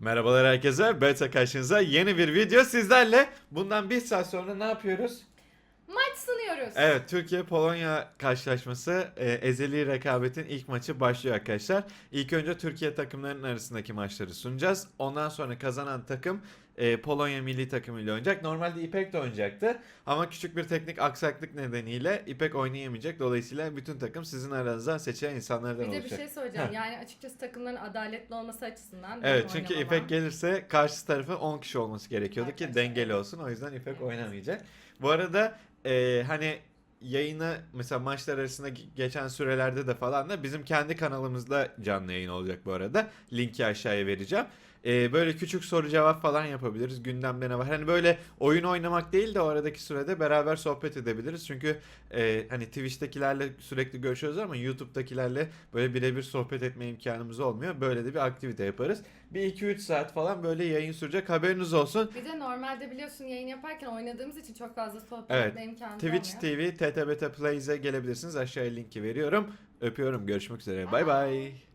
Merhabalar herkese. Beta karşınıza yeni bir video sizlerle. Bundan bir saat sonra ne yapıyoruz? Maç sunuyoruz. Evet, Türkiye-Polonya karşılaşması e, ezeli rekabetin ilk maçı başlıyor arkadaşlar. İlk önce Türkiye takımlarının arasındaki maçları sunacağız. Ondan sonra kazanan takım e, Polonya milli takımıyla oynayacak. Normalde İpek de oynayacaktı ama küçük bir teknik aksaklık nedeniyle İpek oynayamayacak. Dolayısıyla bütün takım sizin aranızdan seçilen insanlardan Bir de bir olacak. şey söyleyeceğim. Heh. Yani açıkçası takımların adaletli olması açısından. Evet çünkü oynamamam. İpek gelirse karşı tarafın 10 kişi olması gerekiyordu ki Arkadaşlar, dengeli evet. olsun. O yüzden İpek Evet. oynamayacak. Bu arada e, hani yayını mesela maçlar arasında ge- geçen sürelerde de falan da bizim kendi kanalımızda canlı yayın olacak bu arada. Linki aşağıya vereceğim. E, böyle küçük soru cevap falan yapabiliriz. Gündemde ne var? Hani böyle oyun oynamak değil de o aradaki sürede beraber sohbet edebiliriz. Çünkü e, hani Twitch'tekilerle sürekli görüşüyoruz ama YouTube'dakilerle böyle birebir sohbet etme imkanımız olmuyor. Böyle de bir aktivite yaparız. Bir 2-3 saat falan böyle yayın sürecek haberiniz olsun. Bir de normalde biliyorsun yayın yaparken oynadığımız için çok fazla sohbet Evet. etme imkanı Twitch. TV, TTBT Plays'e gelebilirsiniz. Aşağıya linki veriyorum. Öpüyorum. Görüşmek üzere. Bay bay.